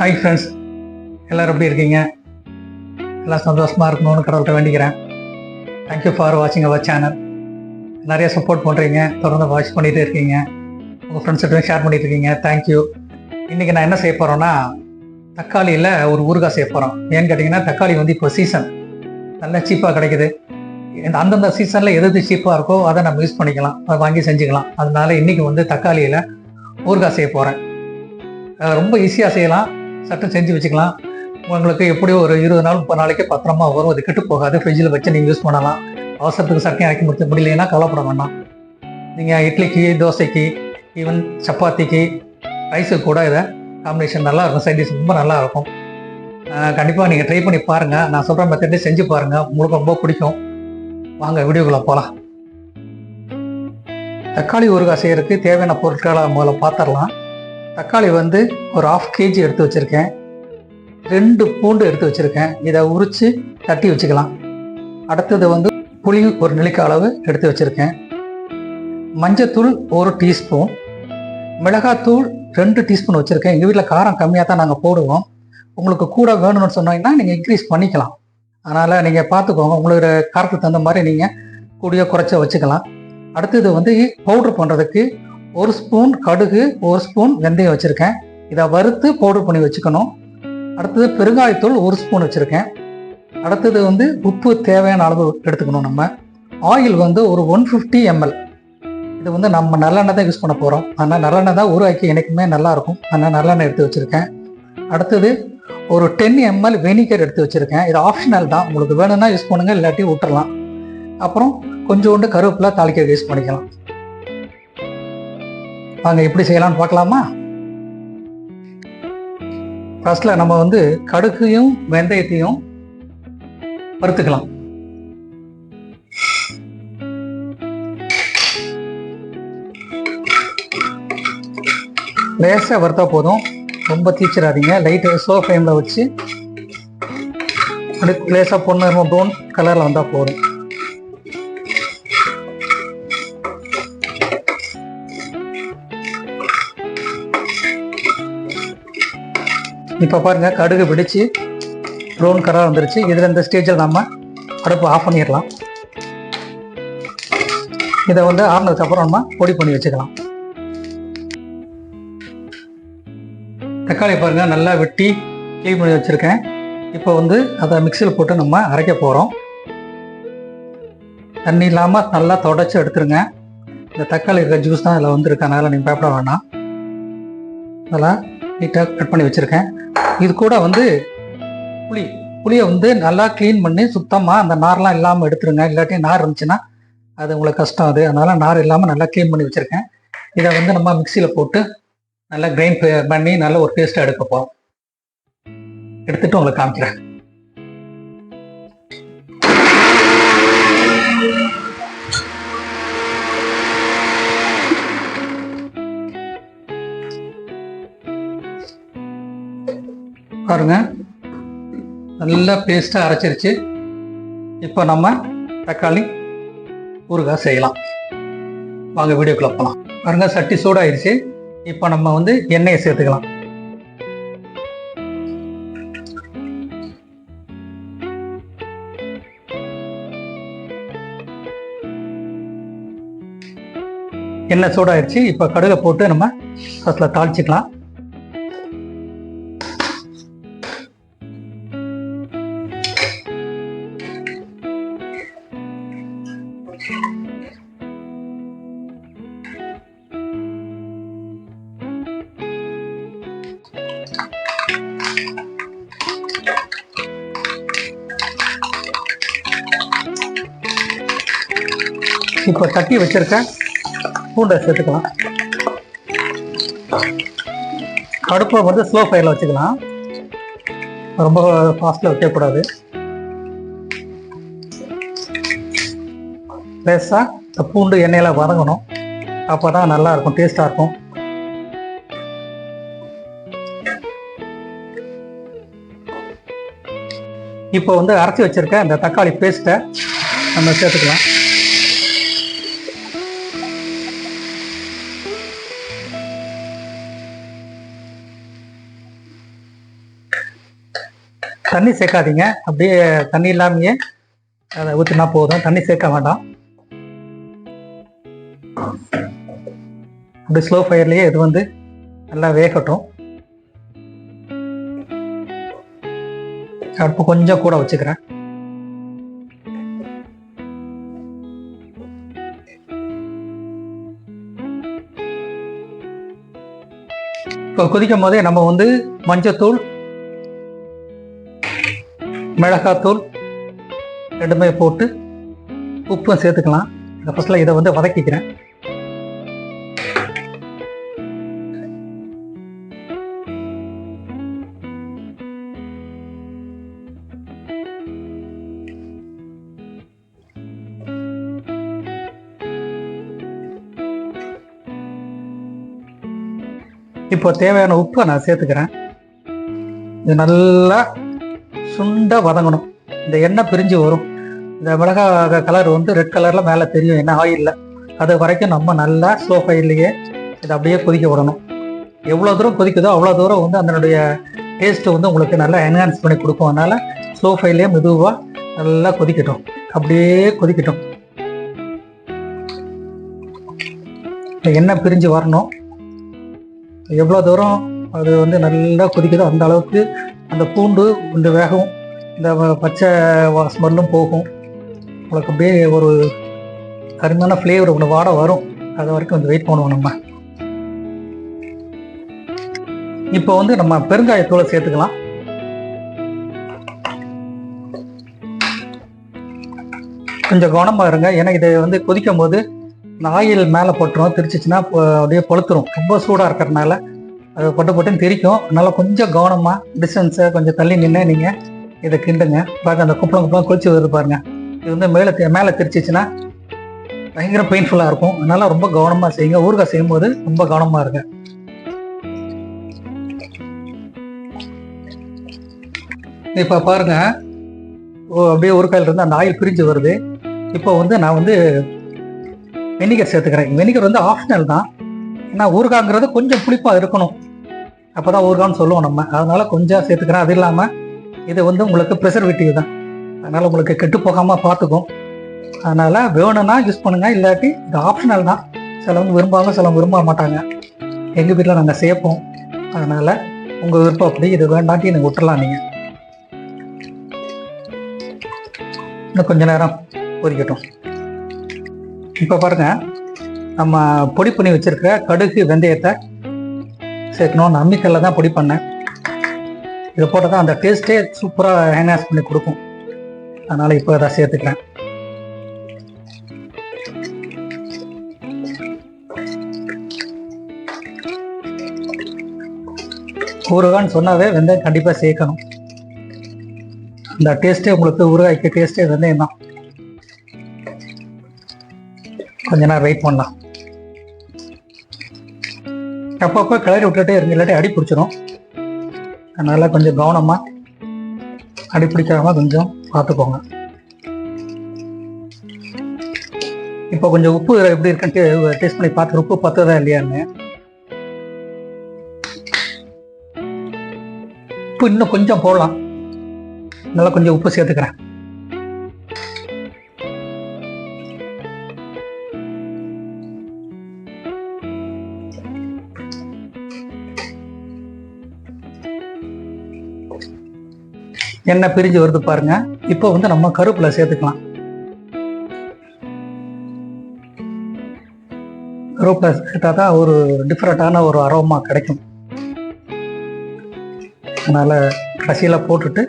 Hi friends எல்லோரும் எப்படி இருக்கீங்க? எல்லாம் சந்தோஷமாக இருக்கணும்னு கடவுள்கிட்ட வேண்டிக்கிறேன். தேங்க்யூ ஃபார் வாட்சிங் அவர் சேனல் நிறைய சப்போர்ட் பண்ணுறீங்க தொடர்ந்து வாட்ச் பண்ணிகிட்டே இருக்கீங்க. உங்கள் ஃப்ரெண்ட்ஸ்கிட்ட ஷேர் பண்ணிட்டு இருக்கீங்க. தேங்க்யூ இன்றைக்கி நான் என்ன செய்ய போகிறேன்னா தக்காளியில் ஒரு ஊறுகாய் செய்ய போகிறோம் ஏன்னு கேட்டிங்கன்னா தக்காளி வந்து இப்போ சீசன் நல்லா சீப்பாக கிடைக்குது. இந்த அந்தந்த சீசனில் எது எது சீப்பாக இருக்கோ அதை நம்ம யூஸ் பண்ணிக்கலாம். அதை வாங்கி செஞ்சுக்கலாம். அதனால இன்றைக்கி வந்து தக்காளியில் ஊறுகாய் செய்ய போகிறேன் ரொம்ப ஈஸியாக செய்யலாம். சட்டம் செஞ்சு வச்சுக்கலாம். உங்களுக்கு எப்படியோ ஒரு இருபது நாள் முப்பது நாளைக்கு பத்திரமா வரும். அது கெட்டு போகாது. ஃப்ரிட்ஜில் வச்சு நீங்கள் யூஸ் பண்ணலாம். அவசரத்துக்கு சட்னி ஆக்கி முடிச்ச முடியலன்னா கவலைப்பட வேண்டாம். நீங்கள் இட்லிக்கு தோசைக்கு ஈவன் சப்பாத்திக்கு ரைஸுக்கு கூட இதை காம்பினேஷன் நல்லா இருக்கும். ரொம்ப நல்லா இருக்கும். கண்டிப்பாக நீங்கள் ட்ரை பண்ணி பாருங்கள் நான் சொல்கிற மெத்தடே செஞ்சு பாருங்கள் உங்களுக்கு ரொம்ப பிடிக்கும். வாங்க வீடியோக்குள்ளே போகலாம் தக்காளி ஊறுகாய் செய்யறதுக்கு தேவையான பொருட்களை முதல்ல பார்த்துடலாம். தக்காளி வந்து ஒரு ஆஃப் கேஜி எடுத்து வச்சுருக்கேன். ரெண்டு பூண்டு எடுத்து வச்சுருக்கேன். இதை உரித்து தட்டி வச்சுக்கலாம். அடுத்தது வந்து புளி ஒரு நெல்லிக்காய் அளவு எடுத்து வச்சுருக்கேன். மஞ்சத்தூள் ஒரு டீஸ்பூன். மிளகாத்தூள் ரெண்டு டீஸ்பூன் வச்சுருக்கேன். எங்கள் வீட்டில் காரம் கம்மியாக தான் நாங்கள் போடுவோம். உங்களுக்கு கூட வேணும்னு சொன்னீங்கன்னா நீங்கள் இன்க்ரீஸ் பண்ணிக்கலாம். அதனால் நீங்கள் பார்த்துக்கோங்க. உங்களுக்கு காரத்துக்கு தகுந்த மாதிரி நீங்கள் கூடிய குறைச்ச வச்சுக்கலாம். அடுத்தது வந்து பவுட்ரு பண்ணுறதுக்கு ஒரு ஸ்பூன் கடுகு ஒரு ஸ்பூன் வெந்தயம் வச்சுருக்கேன். இதை வறுத்து பவுடர் பண்ணி வச்சுக்கணும். அடுத்தது பெருங்காயத்தூள் ஒரு ஸ்பூன் வச்சுருக்கேன். அடுத்தது வந்து உப்பு தேவையான அளவு எடுத்துக்கணும் நம்ம. ஆயில் வந்து ஒரு ஒன் ஃபிஃப்டி எம்எல் இது வந்து நம்ம நல்லெண்ணெய் தான் யூஸ் பண்ண போகிறோம் ஆனால் நல்லெண்ணெய் தான் உருவாக்கி எனக்குமே நல்லாயிருக்கும் அதனால் நல்லெண்ணெய் எடுத்து வச்சுருக்கேன். அடுத்தது ஒரு டென் எம்எல் வெனிகர் எடுத்து வச்சுருக்கேன். இது ஆப்ஷனல் தான். உங்களுக்கு வேணும்னா யூஸ் பண்ணுங்கள் இல்லாட்டி விட்டுறலாம். அப்புறம் கொஞ்சோண்டு கருவேப்பிலை தாளிக்க யூஸ் பண்ணிக்கலாம். வாங்க எப்படி செய்யலாம்னு பார்க்கலாமா? ஃபர்ஸ்ட்ல நம்ம வந்து கடுகையும் வெந்தயத்தையும் வறுத்துக்கலாம். லேசாக வறுத்தா போதும். ரொம்ப தீச்சிடாதீங்க. லைட்டு ஸ்லோ ஃப்ளேமில் வச்சு அடுத்து லேசாக பொண்ணு ப்ரௌன் கலரில் வந்தால் போதும். இப்போ பாருங்கள் கடுகு பிடிச்சு ப்ரௌன் கலராக வந்துருச்சு. இதில் இந்த ஸ்டேஜில் நம்ம அடுப்பு ஆஃப் பண்ணிடலாம். இதை வந்து ஆறுனதுக்கப்புறம் நம்ம பொடி பண்ணி வச்சுக்கலாம். தக்காளி பாருங்கள் நல்லா வெட்டி க்ளீன் பண்ணி வச்சுருக்கேன். இப்போ வந்து அதை மிக்சியில் போட்டு நம்ம அரைக்க போகிறோம் தண்ணி இல்லாமல் நல்லா தொடச்சி எடுத்துருங்க. இந்த தக்காளி இருக்கிற ஜூஸ் தான் இதில் வந்துருக்கு. அதனால் நீங்கள் பயப்பட வேண்டாம் அதெல்லாம் நீட்டாக கட் பண்ணி வச்சுருக்கேன். இது கூட வந்து புளி புளியை வந்து நல்லா க்ளீன் பண்ணி சுத்தமாக அந்த நார்லாம் இல்லாமல் எடுத்துருங்க. இல்லாட்டி நார் இருந்துச்சுன்னா அது உங்களுக்கு கஷ்டம் அது. அதனால் நார் இல்லாமல் நல்லா க்ளீன் பண்ணி வச்சுருக்கேன். இதை வந்து நம்ம மிக்சியில் போட்டு நல்லா கிரைண்ட் பண்ணி நல்ல ஒரு பேஸ்ட்டாக எடுக்க போகிறோம் எடுத்துட்டு உங்களுக்கு காமிக்கிறேன். பாருங்க. நல்லா பேஸ்ட்டாக அரைச்சிருச்சு. இப்போ நம்ம தக்காளி ஊறுகாய் செய்யலாம். வாங்க வீடியோக்குள்ளே போகலாம் பாருங்க சட்டி சூடாயிருச்சு. இப்போ நம்ம வந்து எண்ணெயை சேர்த்துக்கலாம். எண்ணெய் சூடாயிருச்சு. இப்போ கடுகை போட்டு நம்ம ஃபஸ்ட்டில் தாளிச்சிக்கலாம். இப்போ தட்டி வச்சிருக்க பூண்டை சேர்த்துக்கலாம். அடுப்பை வந்து ஸ்லோ ஃபயரில் வச்சுக்கலாம். ரொம்ப ஃபாஸ்ட்டில் வைக்கக்கூடாது. லேசாக இந்த பூண்டு எண்ணெயில் வதங்கணும். அப்போ தான் நல்லாயிருக்கும் டேஸ்ட்டாக இருக்கும். இப்போ வந்து அரைச்சி வச்சுருக்க இந்த தக்காளி பேஸ்ட்டை நம்ம சேர்த்துக்கலாம். தண்ணி சேர்க்காதீங்க. அப்படியே தண்ணி இல்லாமையே அதை ஊற்றினா போதும். தண்ணி சேர்க்க வேண்டாம். அப்படி ஸ்லோ ஃபயர்லேயே இது வந்து நல்லா வேகட்டும். அடுப்பு கொஞ்சம் கூட வச்சுக்கிறேன். இப்போ கொதிக்கும் போதே நம்ம வந்து மஞ்சத்தூள் மிளகாத்தூள் ரெண்டுமே போட்டு உப்பும் சேர்த்துக்கலாம். ஃபஸ்ட்டில் இதை வந்து வதக்கிக்கிறேன். இப்போ தேவையான உப்பை நான் சேர்த்துக்கிறேன். இது நல்லா சுண்ட வதங்கணும். இந்த எண்ணெய் பிரிஞ்சு வரும். இந்த மிளகாய் கலர் வந்து ரெட் கலரில் மேலே தெரியும். என்ன ஆயிலில் அது வரைக்கும் நம்ம நல்லா ஸ்லோ ஃபயர்லேயே இதை அப்படியே கொதிக்க விடணும். எவ்வளோ தூரம் கொதிக்குதோ அவ்வளோ தூரம் வந்து அதனுடைய டேஸ்ட்டு வந்து உங்களுக்கு நல்லா என்ஹான்ஸ் பண்ணி கொடுக்கும். அதனால் ஸ்லோ ஃபயர்லேயே மெதுவாக நல்லா கொதிக்கட்டும். அப்படியே கொதிக்கட்டும். இந்த எண்ணெய் பிரிஞ்சு வரணும். எவ்வளோ தூரம் அது வந்து நல்லா கொதிக்குதோ அந்த அளவுக்கு அந்த பூண்டு கொஞ்சம் வேகும். இந்த பச்சை ஸ்மெல்லும் போகும். உங்களுக்கு அப்படியே ஒரு அருமையான ஃப்ளேவர் ஒன்று வாட வரும். அது வரைக்கும் கொஞ்சம் வெயிட் பண்ணுவோம் நம்ம. இப்போ வந்து நம்ம பெருங்காயத்தூளை சேர்த்துக்கலாம். கொஞ்சம் கவனமாக இருங்க. ஏன்னா இதை வந்து கொதிக்கும் போது இந்த ஆயில் மேலே போட்டுரும். திரிச்சிச்சின்னா அப்படியே கொளுத்துரும் ரொம்ப சூடாக இருக்கிறதுனால அது பட்டு பொட்டுன்னு தெரிக்கும். அதனால கொஞ்சம் கவனமாக டிஸ்டன்ஸை கொஞ்சம் தள்ளி நின்று நீங்கள் இதை கிண்டுங்க. பாருங்க அந்த குப்பளம் குப்பளம் கொளிச்சு வருது பாருங்க. இது வந்து மேலே மேலே தெரிச்சிச்சுன்னா பயங்கர பெயின்ஃபுல்லாக இருக்கும். அதனால ரொம்ப கவனமாக செய்யுங்க. ஊறுகாய் செய்யும்போது ரொம்ப கவனமாக இருங்க. இப்போ பாருங்க ஓ அப்படியே ஊறுகாயில் இருந்து அந்த ஆயில் பிரிஞ்சு வருது. இப்போ வந்து நான் வந்து வெனிகர் சேர்த்துக்கிறேன். வெனிகர் வந்து ஆப்ஷனல் தான். ஏன்னா ஊறுகாங்கிறது கொஞ்சம் புளிப்பாக இருக்கணும். அப்போதான் ஊறுகான்னு சொல்லுவோம் நம்ம. அதனால கொஞ்சம் சேர்த்துக்கிறேன். அது இல்லாமல் இது வந்து உங்களுக்கு ப்ரிசர்வேட்டிவ் தான். அதனால் உங்களுக்கு கெட்டு போகாமல் பார்த்துக்கும். அதனால் வேணும்னா யூஸ் பண்ணுங்கள் இல்லாட்டி இது ஆப்ஷனல் தான். சிலவங்க விரும்புவாங்க சிலவங்க விரும்ப மாட்டாங்க. எங்கள் வீட்டில் நாங்கள் சேர்ப்போம். அதனால் உங்கள் விருப்பம் அப்படி. இது வேண்டாட்டி எனக்கு விட்டுறலாம் நீங்கள் இன்னும் கொஞ்ச நேரம் பொறிக்கட்டும். இப்போ பாருங்க. நம்ம பொடி பண்ணி வச்சுருக்க கடுகு வெந்தயத்தை சேர்க்கணும். நம்பிக்கையில் தான் பொடி பண்ணேன். இதை போட்டால் தான் அந்த டேஸ்ட்டே சூப்பராக என்ஹான்ஸ் பண்ணி கொடுக்கும். அதனால் இப்போ அதை சேர்த்துக்கிறேன். ஊறுகான்னு சொன்னாவே வெந்தயம் கண்டிப்பாக சேர்க்கணும். அந்த டேஸ்ட்டே உங்களுக்கு ஊறுகாய்க்கு டேஸ்ட்டே வெந்தயம் தான். கொஞ்ச நேரம் வெயிட் பண்ணலாம். அப்பப்போ கிளறி விட்டுட்டே இருங்க இல்லாட்டி அடி பிடிச்சிரும். அதனால கொஞ்சம் கவனமாக அடி பிடிக்காம கொஞ்சம் பார்த்துக்கோங்க. இப்போ கொஞ்சம் உப்பு எப்படி இருக்குன்ட்டு டேஸ்ட் பண்ணி பார்த்து உப்பு பத்துதா இல்லையான்னு. உப்பு இன்னும் கொஞ்சம் போடலாம். நல்லா கொஞ்சம் உப்பு சேர்த்துக்கிறேன். எண்ணெய் பிரிஞ்சு வருது பாருங்க. இப்போ வந்து நம்ம கருப்பில் சேர்த்துக்கலாம். கருப்பில் சேர்த்தா தான் ஒரு டிஃப்ரெண்ட்டான ஒரு அரோமா கிடைக்கும். அதனால் கடைசியில் போட்டுட்டு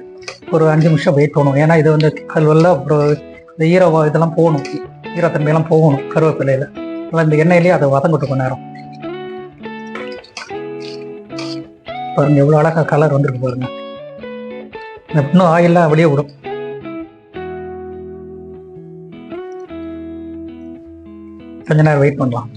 ஒரு அஞ்சு நிமிஷம் வெயிட் பண்ணணும். ஏன்னா இது வந்து கல்வெல்லாம் அப்புறம் இந்த ஈர இதெல்லாம் போகணும். ஈரத்தன்மையெல்லாம் போகணும் கருவேப்பிலையில். அதனால் இந்த எண்ணெயிலேயே அதை வதங்கிட்டு கொஞ்ச நேரம். பாருங்க எவ்வளோ அழகாக கலர் வந்துருக்கு பாருங்க. இன்னும் ஆயிலாம் வெளியே விடும். கொஞ்ச நேரம் வெயிட் பண்ணலாம்.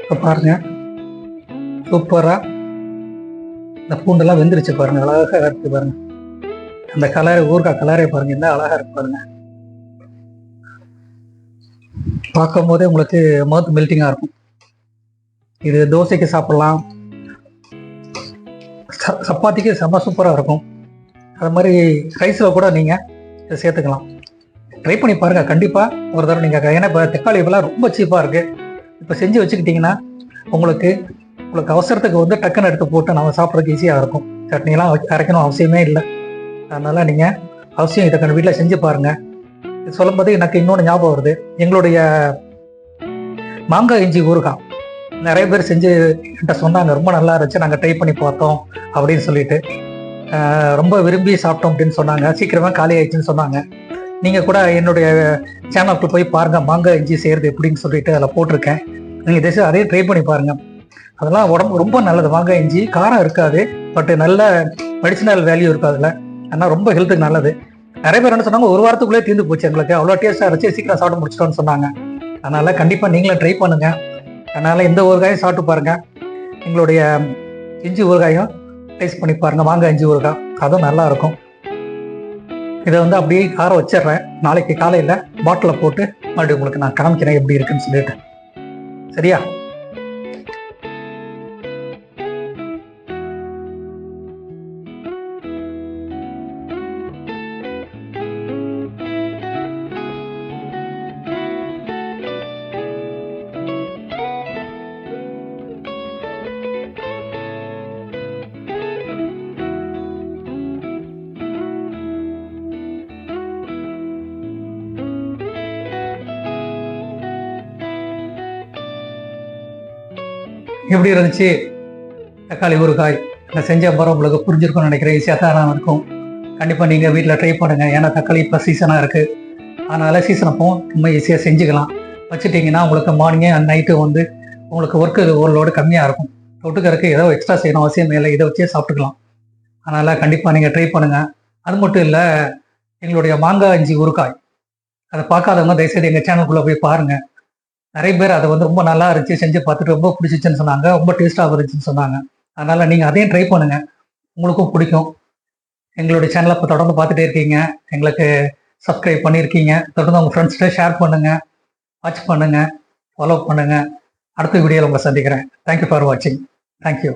இப்போ பாருங்க. சூப்பரா இந்த பூண்டெல்லாம் வெந்துருச்சு பாருங்க. அழகா இருக்கு பாருங்க. அந்த கலர் ஊறுகாய் கலரே பாருங்க. என்ன அழகா இருக்கு பாருங்க. பார்க்கும் போதே உங்களுக்கு மவுத் மெல்ட்டிங்காக இருக்கும். இது தோசைக்கு சாப்பிடலாம். ச- சப்பாத்திக்கு செம்ம சூப்பராக இருக்கும். அது மாதிரி ரைஸில் கூட நீங்கள் இதை சேர்த்துக்கலாம். ட்ரை பண்ணி பாருங்கள் கண்டிப்பாக ஒரு தடவை நீங்கள் ஏன்னா இப்போ தக்காளி இப்போலாம் ரொம்ப சீப்பாக இருக்குது இப்போ செஞ்சு வச்சுக்கிட்டிங்கன்னா உங்களுக்கு உங்களுக்கு அவசரத்துக்கு வந்து டக்குன்னு எடுத்து போட்டு நம்ம சாப்பிட்றதுக்கு ஈஸியாக இருக்கும். சட்னிலாம் வைக்க- அரைக்கணும் அவசியமே இல்லை. அதனால் நீங்கள் அவசியம் இதை கண்டு வீட்டில் செஞ்சு பாருங்கள் சொல்லும்போது எனக்கு இன்னொன்று ஞாபகம் வருது. எங்களுடைய மாங்காய் இஞ்சி ஊறுகாய் நிறைய பேர் செஞ்சு என்கிட்ட சொன்னாங்க. ரொம்ப நல்லா இருந்துச்சு. நாங்கள் ட்ரை பண்ணி பார்த்தோம் அப்படின்னு சொல்லிட்டு. ரொம்ப விரும்பி சாப்பிட்டோம் அப்படின்னு சொன்னாங்க. சீக்கிரமாக காலி ஆயிடுச்சுன்னு சொன்னாங்க. நீங்கள் கூட என்னுடைய சேனலுக்கு போய் பாருங்கள் மாங்காய் இஞ்சி செய்கிறது எப்படின்னு சொல்லிட்டு அதில் போட்டிருக்கேன். நீங்கள் இதே அதே ட்ரை பண்ணி பாருங்கள் அதெல்லாம் உடம்பு ரொம்ப நல்லது. மாங்காய் இஞ்சி காரம் இருக்காது. பட் நல்ல மெடிசினல் வேல்யூ இருக்கும் அதில். ஆனால் ரொம்ப ஹெல்த்துக்கு நல்லது. நிறைய பேர் என்ன சொன்னாங்க ஒரு வாரத்துக்குள்ளே தீர்ந்து போச்சு எங்களுக்கு. அவ்வளோ டேஸ்ட்டாக இருந்துச்சு சீக்கிரம் சாப்பிட முடிச்சிட்டோம்னு சொன்னாங்க. அதனால் கண்டிப்பாக நீங்களும் ட்ரை பண்ணுங்கள் அதனால் இந்த ஊறுகாயும் சாப்பிட்டு பாருங்கள் எங்களுடைய இஞ்சி ஊறுகாயும் டேஸ்ட் பண்ணி பாருங்கள் மாங்காய் இஞ்சி ஊறுகாய் அதுவும் நல்லாயிருக்கும் இதை வந்து அப்படியே கார வச்சிடுறேன். நாளைக்கு காலையில் பாட்டிலில் போட்டு மறுபடியும் உங்களுக்கு நான் காமிக்கிறேன் எப்படி இருக்குன்னு சொல்லிட்டு. சரியா? எப்படி இருந்துச்சு? தக்காளி ஊறுகாய் இல்லை செஞ்ச அப்புறம் உங்களுக்கு புரிஞ்சிருக்கும்னு நினைக்கிறேன். ஈஸியாக தான் இருக்கும். கண்டிப்பாக நீங்கள் வீட்டில் ட்ரை பண்ணுங்கள் ஏன்னா தக்காளி இப்போ சீசனாக இருக்குது அதனால் சீசன் அப்போ ரொம்ப ஈஸியாக செஞ்சுக்கலாம். வச்சுட்டிங்கன்னா உங்களுக்கு மார்னிங்கே அண்ட் நைட்டு வந்து உங்களுக்கு ஒர்க்கு ஒரு லோடு கம்மியாக இருக்கும். தொட்டுக்கறக்கு ஏதோ எக்ஸ்ட்ரா செய்யணும் அவசியம் இல்லை. இதை வச்சே சாப்பிட்டுக்கலாம். அதனால் கண்டிப்பாக நீங்கள் ட்ரை பண்ணுங்கள் அது மட்டும் இல்லை எங்களுடைய மாங்காய் அஞ்சு ஊறுகாய் அதை பார்க்காதவங்க தயவுசெய்து எங்கள் சேனலுக்குள்ளே போய் பாருங்கள் நிறைய பேர் அதை வந்து ரொம்ப நல்லா இருந்துச்சு செஞ்சு பார்த்துட்டு ரொம்ப பிடிச்சிச்சுன்னு சொன்னாங்க ரொம்ப டேஸ்ட்டாக இருந்துச்சுன்னு சொன்னாங்க. அதனால் நீங்கள் அதையும் ட்ரை பண்ணுங்கள் உங்களுக்கும் பிடிக்கும். எங்களுடைய சேனலை இப்போ தொடர்ந்து பார்த்துட்டே இருக்கீங்க. எங்களுக்கு சப்ஸ்கிரைப் பண்ணியிருக்கீங்க. தொடர்ந்து உங்கள் ஃப்ரெண்ட்ஸ்கிட்ட ஷேர் பண்ணுங்கள் வாட்ச் பண்ணுங்கள் ஃபாலோ பண்ணுங்கள் அடுத்த வீடியோவில் உங்களை சந்திக்கிறேன். தேங்க்யூ ஃபார் வாட்சிங் தேங்க்யூ